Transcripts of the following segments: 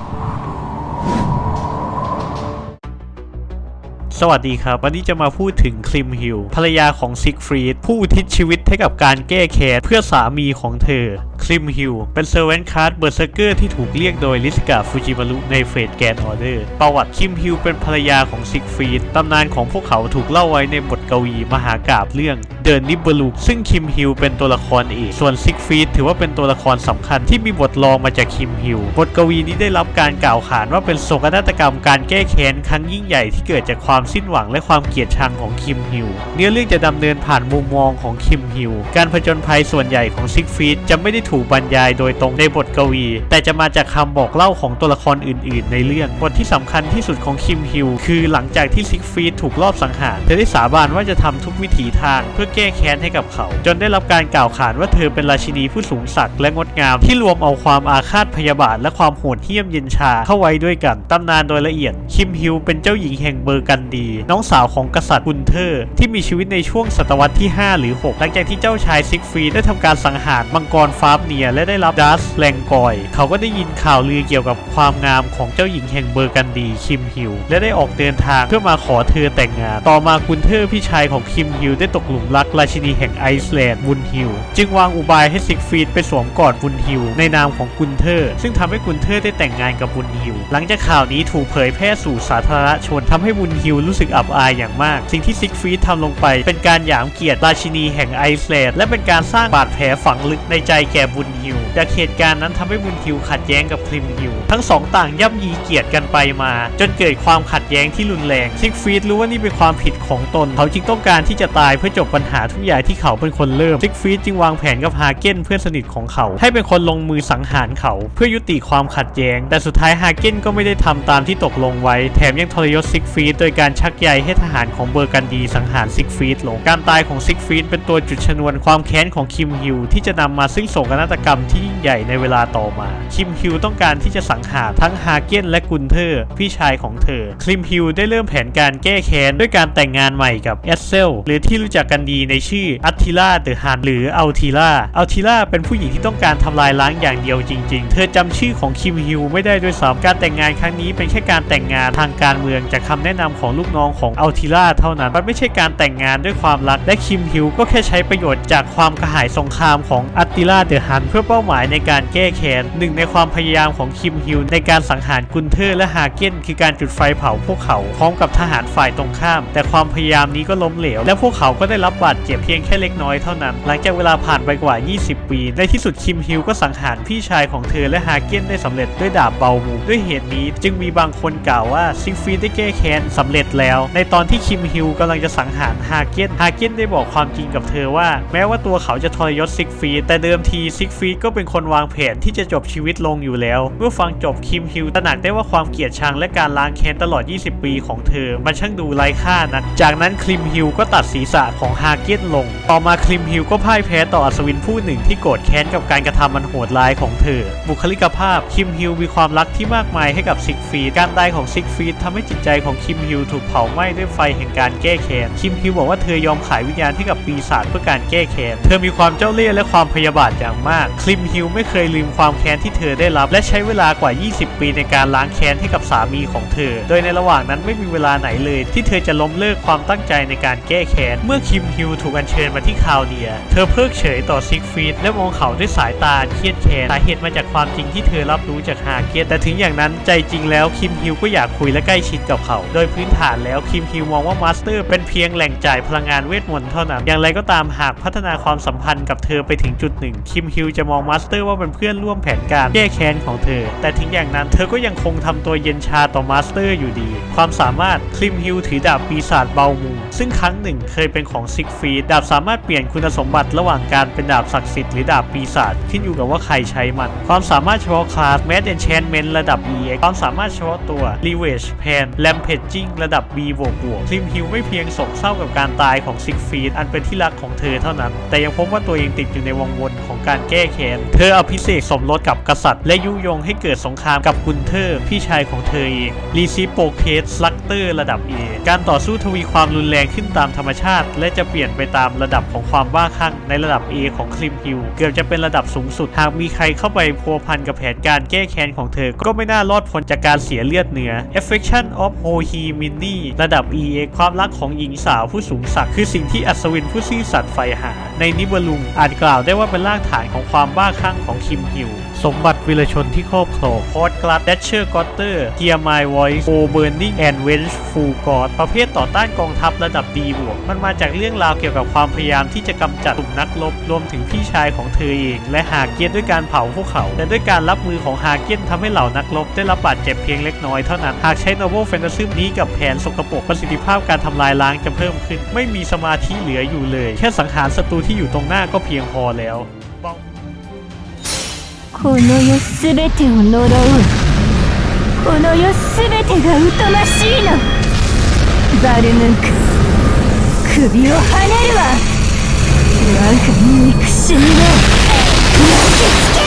Oh. สวัสดีครับ วันนี้จะมาพูดถึงคลิมฮิลภรรยาของซิกฟรีดผู้อุทิศชีวิตให้กับการแก้แค้นเพื่อสามีของเธอ คลิมฮิลเป็นเซอร์เวนคาร์ดเบอร์เซอร์เกอร์ที่ถูกเรียกโดยลิสกาฟูจิมารุในเฟสแกนออเดอร์ ประวัติคิมฮิลเป็นภรรยาของซิกฟรีดตำนานของพวกเขาถูกเล่าไว้ในบทกวีมหากาบเรื่องเดินนิบเบลูซึ่งคิมฮิลเป็นตัวละครเอกส่วนซิกฟรีดถือว่าเป็นตัวละครสำคัญที่มีบทรองมาจากคิมฮิลบทกวีนี้ได้รับการกล่าวขานว่าเป็นโศกนาฏกรรมการแก้แค้นครั้งยิ่งใหญ่ที่เกิดจากความสิ้นหวังและความเกลียดชังของคิมฮิลเนื้อเรื่องจะดำเนินผ่านมุมมองของคิมฮิลการผจญภัยส่วนใหญ่ของซิกฟรีดจะไม่ได้ถูกบรรยายโดยตรงในบทกวี แต่จะมาจากคำบอกเล่าของตัวละครอื่น ๆ ในเรื่องบทที่สำคัญที่สุดของคิมฮิลคือหลังจากที่ซิกฟรีดถูกลอบสังหาร เธอได้สาบานว่าจะทำทุกวิถีทางเพื่อแก้แค้นให้กับเขา จนได้รับการกล่าวขานว่าเธอเป็นราชินีผู้สูงศักดิ์และงดงามที่รวมเอาความอาฆาตพยาบาท และความโหดเหี้ยมเย็นชาเข้าไว้ด้วยกันตำนานโดยละเอียดคิมฮิลเป็นเจ้าหญิงแห่งเบอร์กันดีน้องสาวของกษัตริย์กุนเทอร์ที่มีชีวิตในช่วงศตวรรษที่ 5 หรือ 6 หลังจากที่เจ้าชายซิกฟรีดได้ทำการสังหารมังกรฟาบเนียและได้รับดัสแรงกอย เขาก็ได้ยินข่าวลือเกี่ยวกับความงามของเจ้าหญิงแห่งเบอร์กันดีคิมฮิลและได้ออกเดินทางเพื่อมาขอเธอแต่งงาน ต่อมากุนเทอร์พี่ชายของคิมฮิลได้ตกหลุมรักราชินีแห่งไอซ์แลนด์วุนฮิลจึงวางอุบายให้ซิกฟรีดไปสวมกอดวุนฮิลในนามของกุนเทอร์ ซึ่งทำให้กุนเทอร์ได้แต่งงานกับวุนฮิลหลังจากข่าวนี้ถูกเผยแพร่สู่สาธารณชนทำให้วุนฮิลรู้สึกอับอายอย่างมาก สิ่งที่ซิกฟรีดทำลงไป เป็นการหยามเกียรติราชินีแห่งไอซ์แลนด์และเป็นการสร้างบาดแผลฝังลึกในใจแก่บุญฮิลจากเหตุการณ์นั้นทำให้บุญฮิลขัดแย้งกับคลิมฮิลทั้งสองต่างย่ำยีเกียรติกันไปมา จนเกิดความขัดแย้งที่รุนแรงซิกฟรีดรู้ว่านี่เป็นความผิดของตน เขาจึงต้องการที่จะตายเพื่อจบปัญหาทุกอย่างที่เขาเป็นคนเริ่มซิกฟรีดจึงวางแผนกับฮาเก้นเพื่อนสนิทของเขา ให้เป็นคนลงมือสังหารเขา เพื่อยุติความขัดแย้ง แต่สุดท้ายฮาเก้นก็ไม่ได้ทำตามที่ตกลงไว้ แถมยังทรยศซิกฟรีดโดยการชักใยให้ทหารของเบอร์กันดีสังหารซิกฟรีดลง การตายของซิกฟรีดเป็นตัวจุดชนวนความแค้นของคิมฮิลที่จะนำมาซึ่งโศกนาฏกรรมที่ยิ่งใหญ่ในเวลาต่อมา คิมฮิลต้องการที่จะสังหารทั้งฮาเกนและกุนเทอร์ พี่ชายของเธอ คิมฮิลได้เริ่มแผนการแก้แค้นด้วยการแต่งงานใหม่กับเอสเซลหรือที่รู้จักกันดีในชื่ออัตติล่าเดอะฮันหรืออัลทิล่าอัลทิล่าเป็นผู้หญิงที่ต้องการทำลายล้างอย่างเดียวจริง ๆ เธอจำชื่อของคิมฮิลไม่ได้ด้วยซ้ำการแต่งงานครั้งนี้เป็นแค่การแต่งงานทางการเมืองจากคำแนะนำของลูกน้องของอัลทิล่าเท่านั้น มันไม่ใช่การแต่งงานด้วยความรัก และคิมฮิลก็แค่ใช้ประโยชน์จากความกระหายสงครามของอัตติล่าเดอะฮันเพื่อเป้าหมายในการแก้แค้นหนึ่งในความพยายามของคิมฮิลในการสังหารกุนเทอร์และฮาเก้นคือการจุดไฟเผาพวกเขาพร้อมกับทหารฝ่ายตรงข้าม แต่ความพยายามนี้ก็ล้มเหลว และพวกเขาก็ได้รับบาดเจ็บเพียงแค่เล็กน้อยเท่านั้น หลังจากเวลาผ่านไปกว่า 20 ปี ในที่สุดคิมฮิลก็สังหารพี่ชายของเธอและฮาเก้นได้สำเร็จด้วยดาบเบามูด้วยเหตุนี้ จึงมีบางคนกล่าวว่าซิกฟรีดได้แก้แค้นสำเร็จแล้ว ในตอนที่คิมฮิลกำลังจะสังหารฮาเกนฮาเกนได้บอกความจริงกับเธอว่า แม้ว่าตัวเขาจะทรยศซิกฟรีแต่เดิมทีซิกฟรีก็เป็นคนวางแผนที่จะจบชีวิตลงอยู่แล้ว เมื่อฟังจบคิมฮิลตระหนักได้ว่าความเกลียดชังและการล้างแค้นตลอด 20 ปีของเธอ มันช่างดูไร้ค่านักจากนั้นคิมฮิลก็ตัดศีรษะของฮาเกนลง ต่อมาคิมฮิลก็พ่ายแพ้ต่ออัศวินผู้หนึ่งที่โกรธแค้นกับการกระทำมันโหดร้ายของเธอ บุคลิกภาพคิมฮิลมีความรักที่มากมายให้กับซิกฟรีการตายของซิกฟรีดทำให้จิตใจของคิมฮิลถูกเผาไหม้ด้วยไฟแห่งการแก้แค้นคิมฮิลบอกว่าเธอยอมขายวิญญาณให้กับปีศาจเพื่อการแก้แค้นเธอมีความเจ้าเล่ห์และความพยาบาทอย่างมากคิมฮิลไม่เคยลืมความแค้นที่เธอได้รับ และใช้เวลากว่า 20 ปีในการล้างแค้นให้กับสามีของเธอ โดยในระหว่างนั้นไม่มีเวลาไหนเลย ที่เธอจะล้มเลิกความตั้งใจในการแก้แค้นเมื่อคิมฮิลถูกอัญเชิญมาที่คาวเดีย เธอเพิกเฉยต่อซิกฟรีดและมองเขาด้วยสายตาเครียดแค้นสาเหตุมาจากความจริงที่เธอรับรู้จากฮาเกตแต่ถึงอย่างนั้นใจจริงแล้วคิมฮิลก็อยากคุยและใกล้ชิดกับเขา โดยพื้นฐานแล้วคิมฮิลมองว่ามาสเตอร์เป็นเพียงแหล่งจ่ายพลังงานเวทมนต์เท่านั้น อย่างไรก็ตามหากพัฒนาความสัมพันธ์กับเธอไปถึงจุดหนึ่งคิมฮิลจะมองมาสเตอร์ว่าเป็นเพื่อนร่วมแผนการแก้แค้นของเธอ แต่ถึงอย่างนั้นเธอก็ยังคงทำตัวเย็นชาต่อมาสเตอร์อยู่ดี ความสามารถคิมฮิลถือดาบปีศาจเบามูซึ่งครั้งหนึ่งเคยเป็นของซิกฟรีดดาบสามารถเปลี่ยนคุณสมบัติระหว่างการเป็นดาบศักดิ์สิทธิ์หรือดาบปีศาจขึ้นอยู่กับว่าใครใช้มัน ความสามารถเฉพาะคลาสแมดเอนเชนเมนต์ระดับ EX ความสามารถเฉพาะตัว r e v e g e Pan Rampaging ระดับ B บวกบวกซิมฮิลไม่เพียงโศกเศร้ากับการตายของซิกฟีดอันเป็นที่รักของเธอเท่านั้น แต่ยังพบว่าตัวเองติดอยู่ในวงวนของการแก้แค้น เธออภิเษกสมรสกับกษัตริย์ และยุยงให้เกิดสงครามกับกุนเทอร์พี่ชายของเธอเองรีซิโปเคสลัก เตอร์ระดับ A การต่อสู้ทวีความรุนแรงขึ้นตามธรรมชาติ และจะเปลี่ยนไปตามระดับของความบ้าคลั่งในระดับ A ของคลิมฮิลเกือบจะเป็นระดับสูงสุด หากมีใครเข้าไปพัวพันกับแผนการแก้แค้นของเธอ ก็ไม่น่ารอดพ้นจากการเสียเลือดเนื้อ Affection of Ho He Minnie ระดับ E ความรักของหญิงสาวผู้สูงศักดิ์คือสิ่งที่อัศวินผู้ซื่อสัตย์ใฝ่หา ในนิบลุงอาจกล่าวได้ว่าเป็นรากฐานของความบ้าคลั่งของคิมฮิลสมบัติวิรชนที่ครอบครองพอร์ตกลัดเดชเชอร์กอตเตอร์เทียมายไวส์โอเบอร์นิงแอนด์เวนช์ฟูกอดประเภทต่อต้านกองทัพระดับดีบวก มันมาจากเรื่องราวเกี่ยวกับความพยายามที่จะกำจัดกลุ่มนักรบรวมถึงพี่ชายของเธอเอง และฮาเกียนด้วยการเผาพวกเขา แต่ด้วยการรับมือของฮาเกียนทำให้เหล่านักรบได้รับบาดเจ็บเพียงเล็กน้อยเท่านั้นหากใช้โนเวลแฟนตาซีนี้กับแผนสกปรกประสิทธิภาพการทำลายล้างจะเพิ่มขึ้น ไม่มีสมาธิเหลืออยู่เลย แค่สังหารศัตรูที่อยู่ตรงหน้าก็เพียงพอแล้ว この世すべてを呪うこの世すべてが疎ましいのバルムンク首をはねるわ我が憎しみを焼き付けろ เ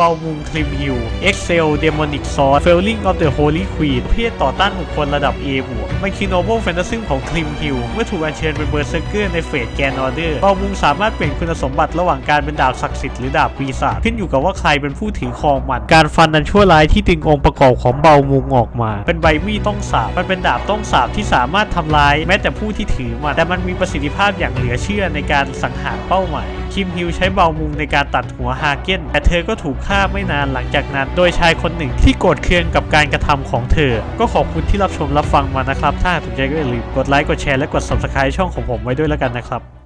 บามุงคลิมฮิล Excel Demonic Sword Failing of the Holy Queen ประเภทต่อต้านบุคคลระดับ A บวกมันคือ Noble Fantasy ของคลิมฮิลเมื่อถูกอัญเชิญเป็นเบอร์เซอร์เกอร์ในเฟสแกนออเดอร์เบามุงสามารถเปลี่ยนคุณสมบัติระหว่างการเป็นดาบศักดิ์สิทธิ์หรือดาบปีศาจขึ้นอยู่กับว่าใครเป็นผู้ถือครองมัน การฟันนั้นชั่วร้ายที่ดึงองค์ประกอบของเบามุงออกมา เป็นใบมีดต้องสาบมันเป็นดาบต้องสาบที่สามารถทำลาย แม้แต่ผู้ที่ถือมันแต่มันมีประสิทธิภาพอย่างเหลือเชื่อในการสังหารเป้าหมาย คิมฮิลใช้เบามุงในการตัดหัวฮาเก้นแต่เธอก็ถูกฆ่าไม่นานหลังจากนั้น โดยชายคนหนึ่งที่โกรธเคืองกับการกระทำของเธอ ก็ขอบคุณที่รับชมรับฟังมานะครับ ถ้าถูกใจก็อย่าลืมกดไลค์กดแชร์และกด subscribe ช่องของผมไว้ด้วยแล้วกันนะครับ